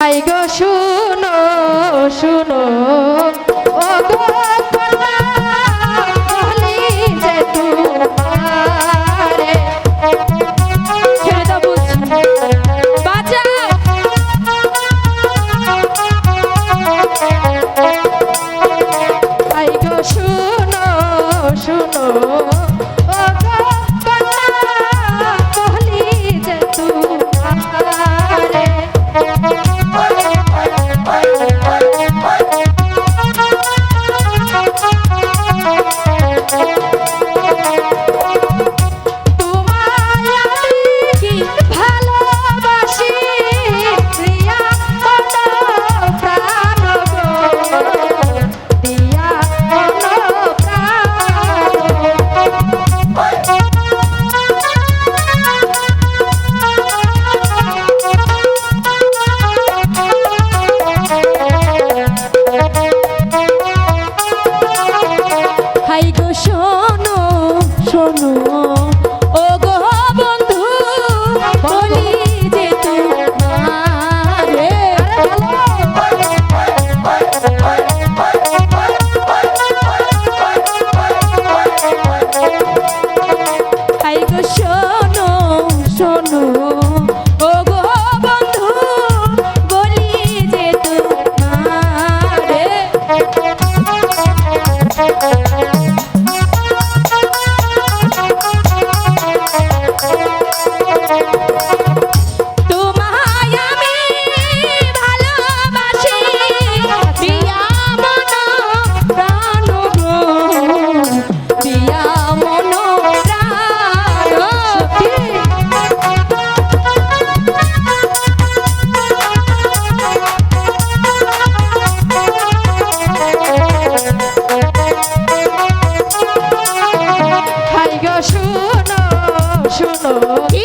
I go শুনো শুনো। ও শুনো কি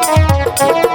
Thank you.